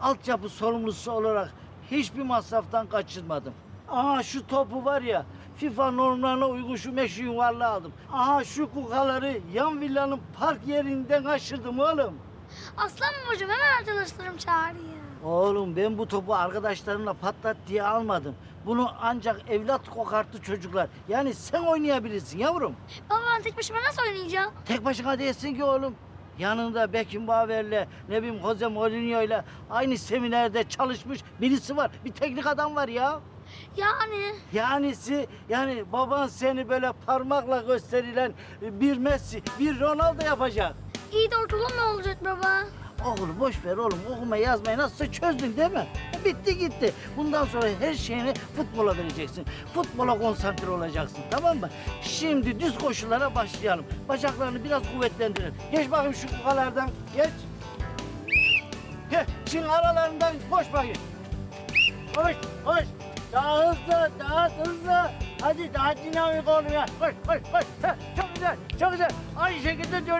altyapı sorumlusu olarak hiçbir masraftan kaçırmadım. Aha şu topu var ya FIFA normlarına uygun şu meşhur yuvarlağı aldım. Aha şu kukaları yan villanın park yerinden kaçırdım oğlum. Aslan babacığım hemen arkadaşlarım çağırıyor. Oğlum ben bu topu arkadaşlarımla patlat diye almadım. Bunu ancak evlat kokarttı çocuklar. Yani sen oynayabilirsin yavrum. Baba ben tek başıma nasıl oynayacağım? Tek başına değilsin ki oğlum. Yanında Beckenbauer'le, ne bileyim Jose Mourinho'yla aynı seminerde çalışmış birisi var. Bir teknik adam var ya. Yani Yanisi yani baban seni böyle parmakla gösterilen bir Messi, bir Ronaldo yapacak. iyi de ortalığım ne olacak baba? Oğlum boş ver oğlum okuma yazmayı nasılsa çözdün değil mi? Bitti gitti. Bundan sonra her şeyini futbola vereceksin. Futbola konsantre olacaksın tamam mı? Şimdi düz koşulara başlayalım. Bacaklarını biraz kuvvetlendirin. Geç bakayım şu kukalardan. Geç. Gel. Şimdi aralarından koş bakayım. Koş, koş. Daha hızlı, daha hızlı. Hadi daha dinamik oğlum ya. Koş, koş, koş. Heh, çok güzel, çok güzel. Aynı şekilde dön.